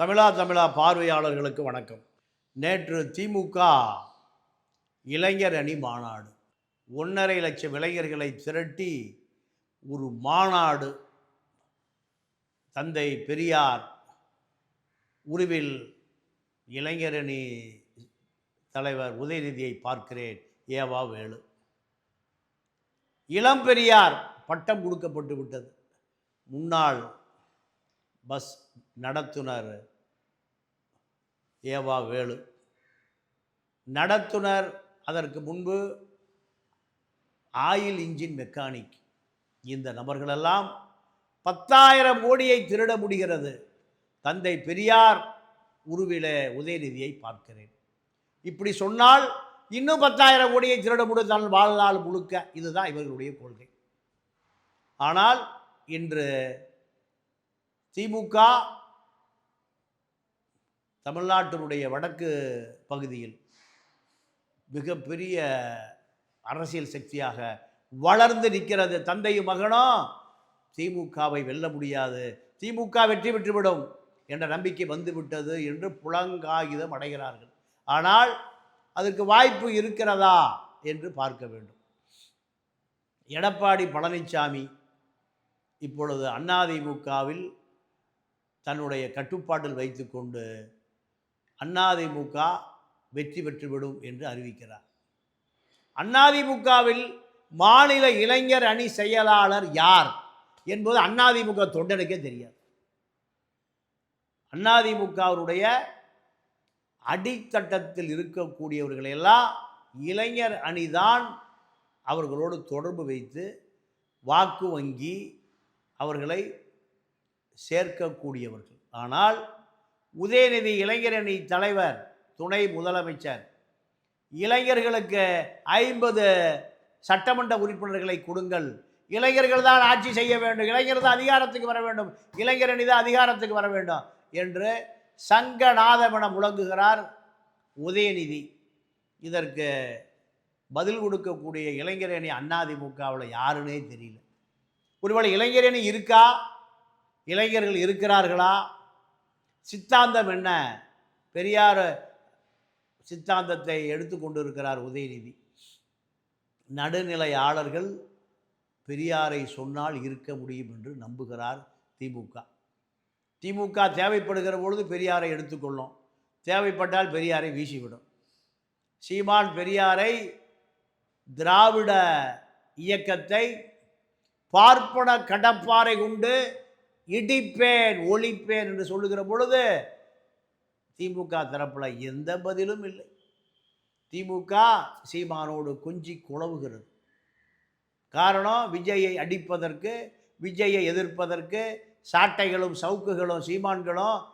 தமிழா தமிழா பார்வையாளர்களுக்கு வணக்கம். நேற்று திமுக இளைஞர் அணி மாநாடு. ஒன்றரை லட்சம் இளைஞர்களை திரட்டி ஒரு மாநாடு. தந்தை பெரியார் உருவில் இளைஞரணி தலைவர் உதயநிதியை பார்க்கிறேன் ஏவா வேலு. இளம் பெரியார் பட்டம் கொடுக்கப்பட்டு விட்டது. முன்னாள் பஸ் நடத்துனர் ஏவா வேலு. நடத்துனர் அதற்கு முன்பு ஆயில் இன்ஜின் மெக்கானிக். இந்த நபர்களெல்லாம் பத்தாயிரம் கோடியை திருட முடிகிறது. தந்தை பெரியார் உருவில உதயநிதியை பார்க்கிறேன். இப்படி சொன்னால் இன்னும் பத்தாயிரம் கோடியை திருட முடிந்தால் வாழ்நாள் முழுக்க. இதுதான் இவர்களுடைய கொள்கை. ஆனால் இன்று திமுக தமிழ்நாட்டினுடைய வடக்கு பகுதியில் மிகப்பெரிய அரசியல் சக்தியாக வளர்ந்து நிற்கிறது. தந்தையும் மகனும் திமுகவை வெல்ல முடியாது. திமுக வெற்றி பெற்றுவிடும் என்ற நம்பிக்கை வந்துவிட்டது என்று புலங்காகிதம் அடைகிறார்கள். ஆனால் அதற்கு வாய்ப்பு இருக்கிறதா என்று பார்க்க வேண்டும். எடப்பாடி பழனிசாமி இப்பொழுது அதிமுகவில் தன்னுடைய கட்டுப்பாட்டில் வைத்துக்கொண்டு அதிமுக வெற்றி பெற்றுவிடும் என்று அறிவிக்கிறார். அதிமுகவில் மாநில இளைஞர் அணி செயலாளர் யார் என்பது அதிமுக தொண்டனுக்கே தெரியாது. அதிமுகவுடைய அடித்தட்டத்தில் இருக்கக்கூடியவர்களெல்லாம் இளைஞர் அணிதான் அவர்களோடு தொடர்பு வைத்து வாக்கு வங்கி அவர்களை சேர்க்கக்கூடியவர்கள். ஆனால் உதயநிதி இளைஞரணி தலைவர் துணை முதலமைச்சர் இளைஞர்களுக்கு ஐம்பது சட்டமன்ற உறுப்பினர்களை கொடுங்கள். இளைஞர்கள் தான் ஆட்சி செய்ய வேண்டும். இளைஞர் தான் அதிகாரத்துக்கு வர வேண்டும். இளைஞரணி தான் அதிகாரத்துக்கு வர வேண்டும் என்று சங்கநாதமென முழங்குகிறார் உதயநிதி. இதற்கு பதில் கொடுக்கக்கூடிய இளைஞரணி அதிமுகவில் யாருன்னே தெரியல. ஒருவேளை இளைஞரணி இருக்கா? இளைஞர்கள் இருக்கிறார்களா? சித்தாந்தம் என்ன? பெரியார் சித்தாந்தத்தை எடுத்துக்கொண்டு இருக்கிறார் உதயநிதி. நடுநிலையாளர்கள் பெரியாரை சொன்னால் இருக்க முடியும் என்று நம்புகிறார் திமுக. திமுக தேவைப்படுகிற பொழுது பெரியாரை எடுத்துக்கொள்ளும் தேவைப்பட்டால் பெரியாரை வீசிவிடும். சீமான் பெரியாரை திராவிட இயக்கத்தை பார்ப்பன கடப்பாறை கொண்டு இடிப்பேன் ஒழிப்பேன் என்று சொல்லுகிற பொழுது திமுக தரப்பில் எந்த பதிலும் இல்லை. திமுக சீமானோடு கொஞ்சி குழவுகிறது. காரணம் விஜயை அடிப்பதற்கு விஜயை எதிர்ப்பதற்கு சாட்டைகளும் சவுக்குகளும் சீமான்களும்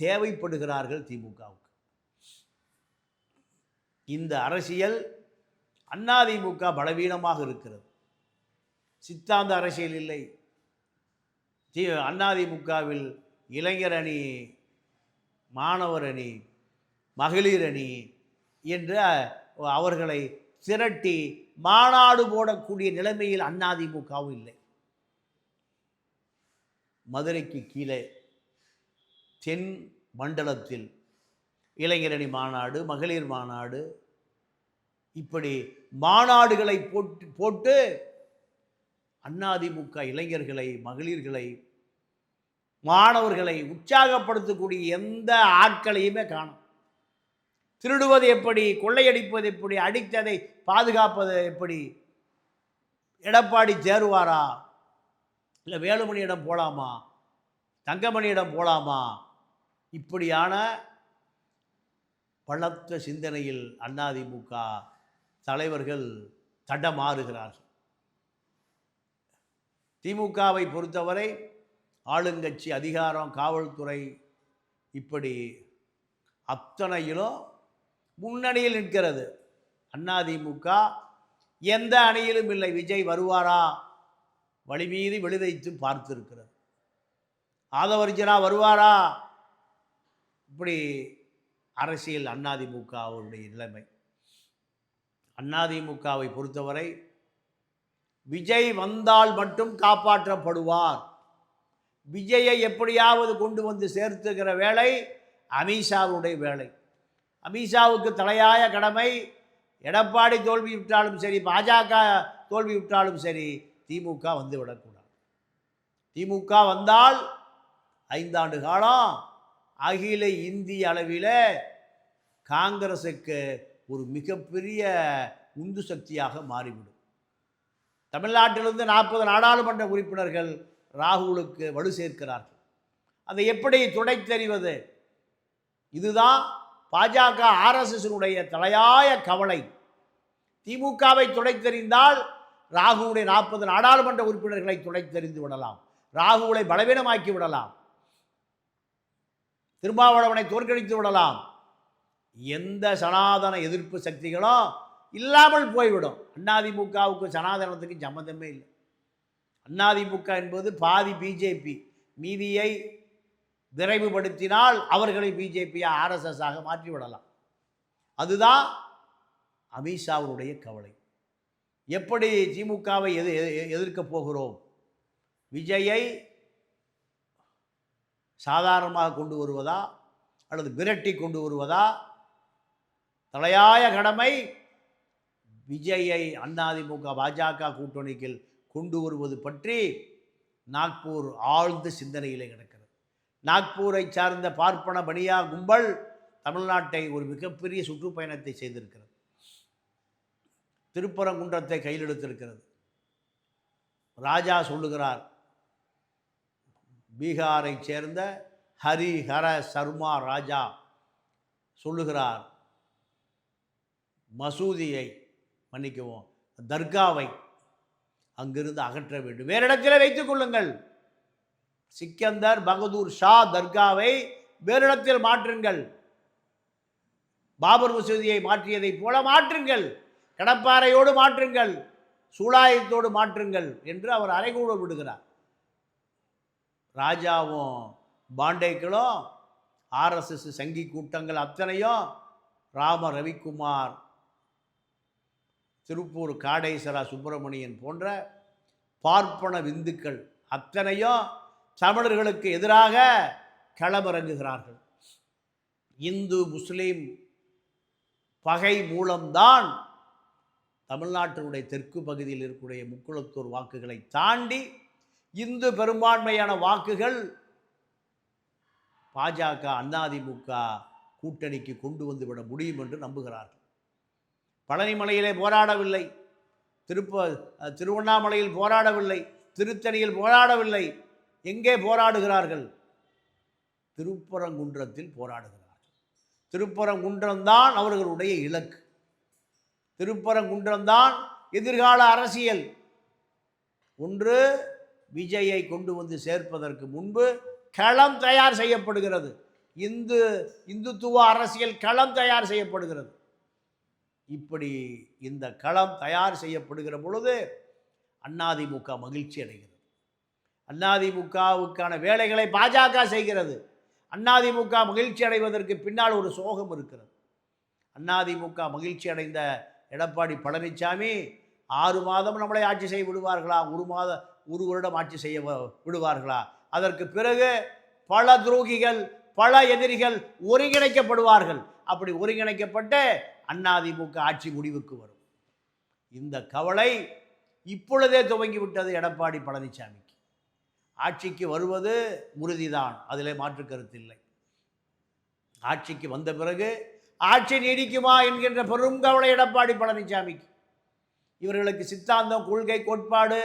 தேவைப்படுகிறார்கள் திமுகவுக்கு. இந்த அரசியல் அதிமுக பலவீனமாக இருக்கிறது. சித்தாந்த அரசியல் இல்லை. தி அதிமுகவில் இளைஞர் அணி மாணவர் அணி மகளிர் அணி என்று அவர்களை திரட்டி மாநாடு போடக்கூடிய நிலைமையில் அதிமுகவும் இல்லை. மதுரைக்கு கீழே தென் மண்டலத்தில் இளைஞரணி மாநாடு மகளிர் மாநாடு இப்படி மாநாடுகளை போட்டு போட்டு அதிமுக இளைஞர்களை மகளிர்களை மாணவர்களை உற்சாகப்படுத்தக்கூடிய எந்த ஆட்களையுமே காணும். திருடுவது எப்படி கொள்ளையடிப்பது எப்படி அடித்ததை பாதுகாப்பது எப்படி எடப்பாடி சேருவாரா இல்லை வேலுமணியிடம் போகலாமா தங்கமணியிடம் போகலாமா இப்படியான பலத்த சிந்தனையில் அதிமுக தலைவர்கள் தடமாறுகிறார்கள். திமுகவை பொறுத்தவரை ஆளுங்கட்சி அதிகாரம் காவல்துறை இப்படி அத்தனையிலும் முன்னணியில் நிற்கிறது. அதிமுக எந்த அணியிலும் இல்லை. விஜய் வருவாரா? வழிமீது வெளிதைத்து பார்த்துருக்கிறது. பார்த்திருக்கிறது ஆதவர்ஜனா வருவாரா? இப்படி அரசியல் அதிமுகவுடைய நிலைமை. அதிமுகவை பொறுத்தவரை விஜய் வந்தால் மட்டும் காப்பாற்றப்படுவார். விஜயை எப்படியாவது கொண்டு வந்து சேர்த்துக்கிற வேலை அமித்ஷாவுடைய வேலை. அமித்ஷாவுக்கு தலையாய கடமை எடப்பாடி தோல்வி விட்டாலும் சரி பாஜக தோல்வி விட்டாலும் சரி திமுக வந்து விடக்கூடாது திமுக வந்தால் ஐந்தாண்டு காலம் அகில இந்திய அளவில் காங்கிரஸுக்கு ஒரு மிகப்பெரிய உந்து சக்தியாக மாறிவிடும். தமிழ்நாட்டிலிருந்து நாற்பது நாடாளுமன்ற உறுப்பினர்கள் ராகுலுக்கு வலு சேர்க்கிறார்கள். அதை எப்படி துடைத்தறிவது? இதுதான் பாஜக ஆர்எஸ்எஸ்னுடைய தலையாய கவலை. திமுகவை துடைத்தறிந்தால் ராகுவுடைய நாற்பது நாடாளுமன்ற உறுப்பினர்களை துடைத்தறிந்து விடலாம். ராகுலை பலவீனமாக்கி விடலாம். திருமாவளவனை தோற்கடித்து விடலாம். எந்த சனாதன எதிர்ப்பு சக்திகளும் இல்லாமல் போய்விடும். அதிமுகவுக்கு சனாதனத்துக்கு சம்மந்தமே இல்லை. அதிமுக என்பது பாதி பிஜேபி மீதியை விரைவுபடுத்தினால் அவர்களை பிஜேபியை ஆர்எஸ்எஸ்ஸாக மாற்றி விடலாம் அதுதான் அமித்ஷாவுடைய கவலை. எப்படி திமுகவை எது எ- எதிர்க்கப் போகிறோம்? விஜயை சாதாரணமாக கொண்டு வருவதா? அல்லது விரட்டி கொண்டு வருவதா? தலையாய கடமை விஜயை அதிமுக பாஜக கூட்டணிக்கு கொண்டு வருவது பற்றி நாக்பூர் ஆழ்ந்த சிந்தனையிலே கிடக்கிறது. நாக்பூரை சார்ந்த பார்ப்பன பனியா கும்பல் தமிழ்நாட்டை ஒரு மிகப்பெரிய சுற்றுப்பயணத்தை செய்திருக்கிறது. திருப்பரங்குன்றத்தை கையில் எடுத்திருக்கிறது ராஜா சொல்லுகிறார் பீகாரை சேர்ந்த ஹரிஹர சர்மா ராஜா சொல்லுகிறார் மசூதியை மன்னிக்கவும் தர்காவை அங்கிருந்து அகற்ற வேண்டும். வேறு இடத்துல வைத்துக் கொள்ளுங்கள். சிக்கந்தர் பகதூர் ஷா தர்காவை வேறு இடத்தில் மாற்றுங்கள். பாபர் மசூதியை மாற்றியதைப் போல மாற்றுங்கள். கடப்பாறையோடு மாற்றுங்கள். சூலாயத்தோடு மாற்றுங்கள் என்று அவர் அறைகூட விடுகிறார். ராஜாவும் பாண்டேக்களும் ஆர்எஸ்எஸ் சங்கி கூட்டங்கள் அத்தனையும் ராம ரவிக்குமார் திருப்பூர் காடேஸ்வரா சுப்பிரமணியன் போன்ற பார்ப்பன விந்துக்கள் அத்தனையும் தமிழர்களுக்கு எதிராக களமிறங்குகிறார்கள். இந்து முஸ்லீம் பகை மூலம்தான் தமிழ்நாட்டினுடைய தெற்கு பகுதியில் இருக்கக்கூடிய முக்குளத்தூர் வாக்குகளை தாண்டி இந்து பெரும்பான்மையான வாக்குகள் பாஜக அதிமுக கூட்டணிக்கு கொண்டு வந்துவிட முடியும் என்று நம்புகிறார்கள். பழனிமலையிலே போராடவில்லை. திருப்ப திருவண்ணாமலையில் போராடவில்லை. திருத்தணியில் போராடவில்லை. எங்கே போராடுகிறார்கள்? திருப்பரங்குன்றத்தில் போராடுகிறார்கள். திருப்பரங்குன்றம்தான் அவர்களுடைய இலக்கு. திருப்பரங்குன்றம்தான் எதிர்கால அரசியல். ஒன்று விஜயை கொண்டு வந்து சேர்ப்பதற்கு முன்பு களம் தயார் செய்யப்படுகிறது. இந்து இந்துத்துவ அரசியல் களம் தயார் செய்யப்படுகிறது. இப்படி இந்த களம் தயார் செய்யப்படுகிற பொழுது அதிமுக மகிழ்ச்சி அடைகிறது. அதிமுகவுக்கான வேலைகளை பாஜக செய்கிறது. அதிமுக மகிழ்ச்சி அடைவதற்கு பின்னால் ஒரு சோகம் இருக்கிறது. அதிமுக மகிழ்ச்சி அடைந்த எடப்பாடி பழனிசாமி ஆறு மாதம் நம்மளை ஆட்சி செய்ய விடுவார்களா? ஒரு மாத ஒரு வருடம் ஆட்சி செய்ய வ- விடுவார்களா? அதற்கு பிறகு பல துரோகிகள் பல எதிரிகள் ஒருங்கிணைக்கப்படுவார்கள். அப்படி ஒருங்கிணைக்கப்பட்டு அதிமுக ஆட்சி முடிவுக்கு வரும். இந்த கவலை இப்பொழுதே துவங்கிவிட்டது எடப்பாடி பழனிசாமிக்கு ஆட்சிக்கு வருவது உறுதிதான் அதிலே மாற்று கருத்தில்லை ஆட்சிக்கு வந்த பிறகு ஆட்சி நீடிக்குமா என்கின்ற பெரும் கவலை எடப்பாடி பழனிசாமிக்கு இவர்களுக்கு சித்தாந்தம் கொள்கை கோட்பாடு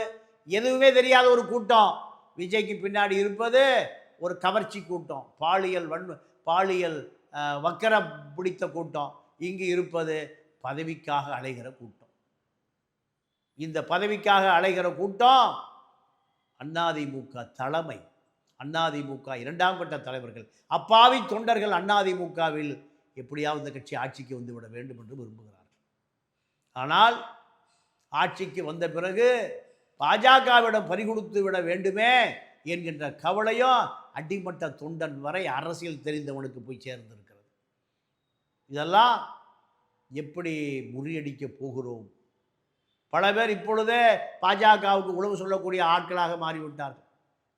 எதுவுமே தெரியாத ஒரு கூட்டம். விஜய்க்கு பின்னாடி இருப்பது ஒரு கவர்ச்சி கூட்டம். பாலியல் வன்ம பாலியல் அஹ், வக்கரம் பிடித்த கூட்டம். இங்கு இருப்பது பதவிக்காக அலைகிற கூட்டம். இந்த பதவிக்காக அலைகிற கூட்டம் அண்ணாதிமுக தலைமை அண்ணாதிமுக இரண்டாம் கட்ட தலைவர்கள் அப்பாவி தொண்டர்கள் அண்ணாதிமுகவில் எப்படியாவது இந்த கட்சி ஆட்சிக்கு வந்து விட வேண்டும் என்று விரும்புகிறார்கள். ஆனால் ஆட்சிக்கு வந்த பிறகு பாஜகவிடம் பறிகொடுத்து விட வேண்டுமே என்கின்ற கவலையும் அடிமட்ட தொண்டன் வரை அரசியல் தெரிந்தவனுக்கு போய் சேர்ந்திருக்கு. இதெல்லாம் எப்படி முறியடிக்க போகிறோம்? பல பேர் இப்பொழுதே பாஜகவுக்கு உழவு சொல்லக்கூடிய ஆட்களாக மாறிவிட்டார்கள்.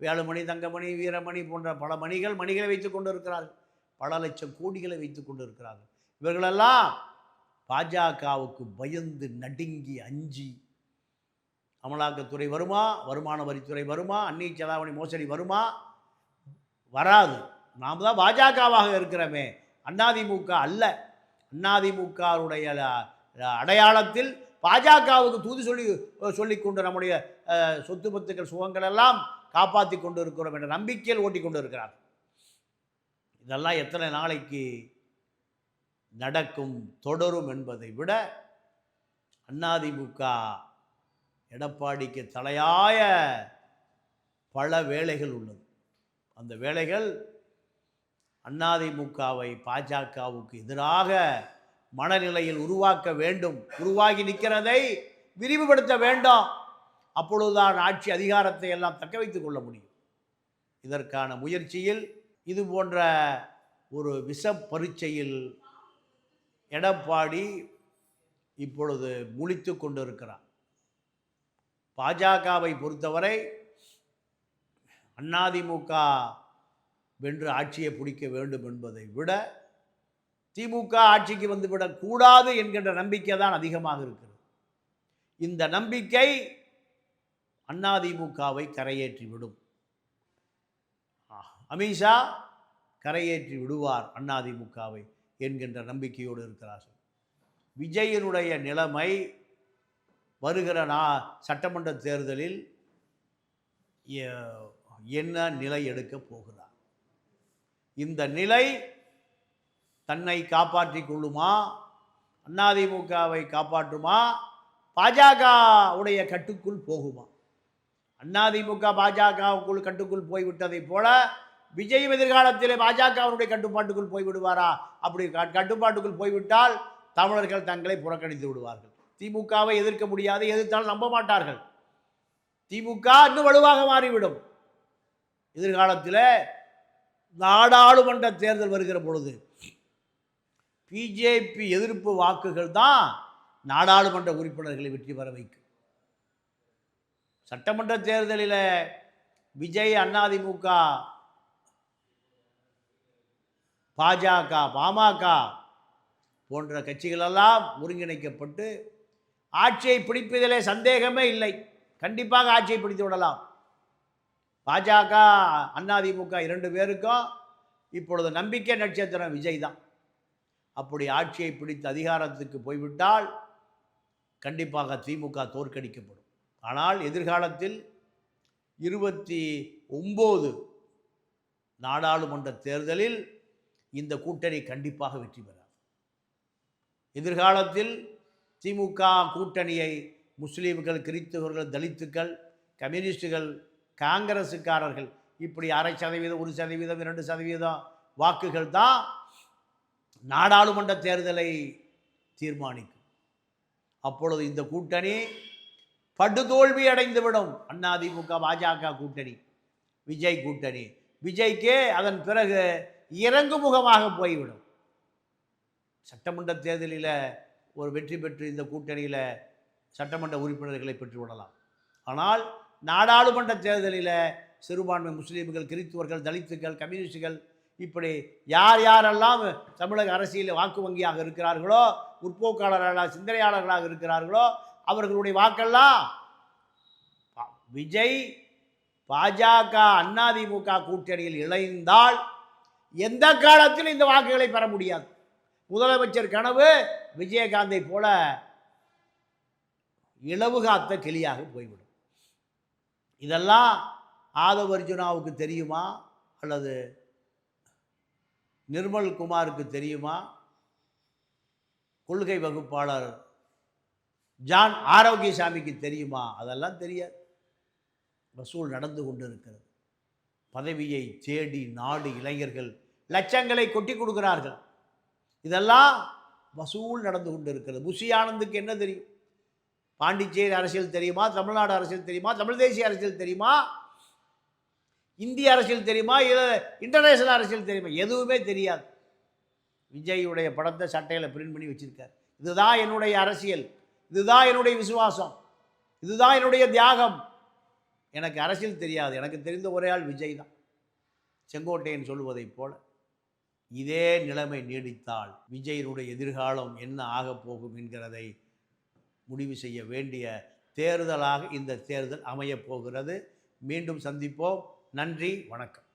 வேலுமணி தங்கமணி வீரமணி போன்ற பல மணிகள் மணிகளை வைத்து கொண்டு இருக்கிறார்கள் பல லட்சம் கோடிகளை வைத்து கொண்டு இருக்கிறார்கள் இவர்களெல்லாம் பாஜகவுக்கு பயந்து நடுங்கி அஞ்சி அமலாக்கத்துறை வருமா வருமான வரித்துறை வருமா அந்நிய செலாவணி மோசடி வருமா? வராது. நாம் தான் பாஜகவாக இருக்கிறோமே. அதிமுக அல்ல. அதிமுகவுடைய அடையாளத்தில் பாஜகவுக்கு தூது சொல்லி சொல்லி கொண்டு நம்முடைய சொத்து பத்துக்கள் சுகங்கள் எல்லாம் காப்பாற்றி கொண்டு இருக்கிறோம் என்ற நம்பிக்கையில் ஓட்டி கொண்டு இருக்கிறார் இதெல்லாம் எத்தனை நாளைக்கு நடக்கும் தொடரும் என்பதை விட அதிமுக எடப்பாடிக்கு தலையாய பல வேலைகள் உள்ளது. அந்த வேலைகள் அதிமுகவை பாஜகவுக்கு எதிராக மனநிலையில் உருவாக்க வேண்டும் உருவாகி நிற்கிறதை விரிவுபடுத்த வேண்டும். அப்பொழுதுதான் ஆட்சி அதிகாரத்தை எல்லாம் தக்க வைத்து கொள்ள முடியும். இதற்கான முயற்சியில் இது போன்ற ஒரு விஷ பரீட்சையில் எடப்பாடி இப்பொழுது முழித்து கொண்டிருக்கிறார். பாஜகவை பொறுத்தவரை அதிமுக வென்று ஆட்சியை பிடிக்க வேண்டும் என்பதை விட திமுக ஆட்சிக்கு வந்துவிடக்கூடாது என்கின்ற நம்பிக்கை தான் அதிகமாக இருக்கிறது. இந்த நம்பிக்கை அதிமுகவை கரையேற்றி விடும் அமித்ஷா கரையேற்றி விடுவார் அதிமுகவை என்கின்ற நம்பிக்கையோடு இருக்கிறார்கள். விஜயனுடைய நிலைமை வருகிற நா சட்டமன்ற தேர்தலில் என்ன நிலை எடுக்கப் போகிறார்? இந்த நிலை தன்னை காப்பாற்றிக் கொள்ளுமா? அதிமுகவை காப்பாற்றுமா? பாஜக உடைய கட்டுக்குள் போகுமா? அதிமுக பாஜகவுக்குள் கட்டுக்குள் போய்விட்டதைப் போல விஜய் எதிர்காலத்திலே பாஜகவினுடைய கட்டுப்பாட்டுக்குள் போய்விடுவாரா? அப்படி கட்டுப்பாட்டுக்குள் போய்விட்டால் தமிழர்கள் தங்களை புறக்கணித்து விடுவார்கள். திமுகவை எதிர்க்க முடியாது எதிர்த்தால் நம்ப மாட்டார்கள். திமுக இன்னும் வலுவாக மாறிவிடும். எதிர்காலத்தில் நாடாளுமன்ற தேர்தல் வருகிற பொழுது பிஜேபி எதிர்ப்பு வாக்குகள் தான் நாடாளுமன்ற உறுப்பினர்களை வெற்றி பெற வைக்கும். சட்டமன்ற தேர்தலில் விஜய் அதிமுக பாஜக பாமக போன்ற கட்சிகளெல்லாம் ஒருங்கிணைக்கப்பட்டு ஆட்சியை பிடிப்பதிலே சந்தேகமே இல்லை. கண்டிப்பாக ஆட்சியை பிடித்து விடலாம். பாஜக அதிமுக இரண்டு பேருக்கும் இப்பொழுது நம்பிக்கை நட்சத்திரம் விஜய் தான் அப்படி ஆட்சியை பிடித்து அதிகாரத்துக்கு போய்விட்டால் கண்டிப்பாக திமுக தோற்கடிக்கப்படும். ஆனால் எதிர்காலத்தில் இருபத்தி ஒம்பது நாடாளுமன்ற தேர்தலில் இந்த கூட்டணி கண்டிப்பாக வெற்றி பெறார் எதிர்காலத்தில் திமுக கூட்டணியை முஸ்லீம்கள் கிறிஸ்தவர்கள் தலித்துக்கள் கம்யூனிஸ்டுகள் காங்கிரஸுக்காரர்கள் இப்படி அரை சதவீதம் ஒரு சதவீதம் இரண்டு சதவீதம் வாக்குகள் தான் நாடாளுமன்ற தேர்தலை தீர்மானிக்கும். அப்பொழுது இந்த கூட்டணி படுதோல்வி அடைந்துவிடும். அதிமுக பாஜக கூட்டணி விஜய் கூட்டணி. விஜய்க்கே அதன் பிறகு இறங்குமுகமாக போய்விடும். சட்டமன்ற தேர்தலில் ஒரு வெற்றி பெற்று இந்த கூட்டணியில் சட்டமன்ற உறுப்பினர்களை பெற்றுவிடலாம். ஆனால் நாடாளுமன்ற தேர்தலில் சிறுபான்மை முஸ்லீம்கள் கிறித்துவர்கள் தலித்துக்கள் கம்யூனிஸ்டுகள் இப்படி யார் யாரெல்லாம் தமிழக அரசியலில் வாக்கு வங்கியாக இருக்கிறார்களோ முற்போக்காளர்களாக சிந்தனையாளர்களாக இருக்கிறார்களோ அவர்களுடைய வாக்கெல்லாம் விஜய் பாஜக அதிமுக கூட்டணியில் இணைந்தால் எந்த காலத்திலும் இந்த வாக்குகளை பெற முடியாது. முதலமைச்சர் கனவு விஜயகாந்தை போல இலவு காத்த கிளியாக போய்விடும். இதெல்லாம் ஆதவ அர்ஜுனாவுக்கு தெரியுமா? அல்லது நிர்மல் குமாருக்கு தெரியுமா? கொள்கை வகுப்பாளர் ஜான் ஆரோக்கியசாமிக்கு தெரியுமா? அதெல்லாம் தெரியாது. வசூல் நடந்து கொண்டு இருக்கிறது பதவியை தேடி நாடு இளைஞர்கள் லட்சங்களை கொட்டி கொடுக்கிறார்கள். இதெல்லாம் வசூல் நடந்து கொண்டு இருக்கிறது புஷி ஆனந்துக்கு என்ன தெரியும்? பாண்டிச்சேரி அரசியல் தெரியுமா? தமிழ்நாடு அரசியல் தெரியுமா? தமிழ் தேசிய அரசியல் தெரியுமா? இந்திய அரசியல் தெரியுமா? இல்லை இன்டர்நேஷனல் அரசியல் தெரியுமா? எதுவுமே தெரியாது. விஜயுடைய படத்தை சட்டையில் பிரிண்ட் பண்ணி வச்சுருக்கார். இதுதான் என்னுடைய அரசியல். இதுதான் என்னுடைய விசுவாசம். இதுதான் என்னுடைய தியாகம். எனக்கு அரசியல் தெரியாது. எனக்கு தெரிந்த ஒரே ஆள் விஜய் தான். செங்கோட்டையன் சொல்லுவதைப் போல இதே நிலைமை நீடித்தால் விஜயனுடைய எதிர்காலம் என்ன ஆகப் போகும் என்கிறதை முடிவு செய்ய வேண்டிய தேர்தலாக இந்த தேர்தல் அமையப் போகிறது. மீண்டும் சந்திப்போம். நன்றி. வணக்கம்.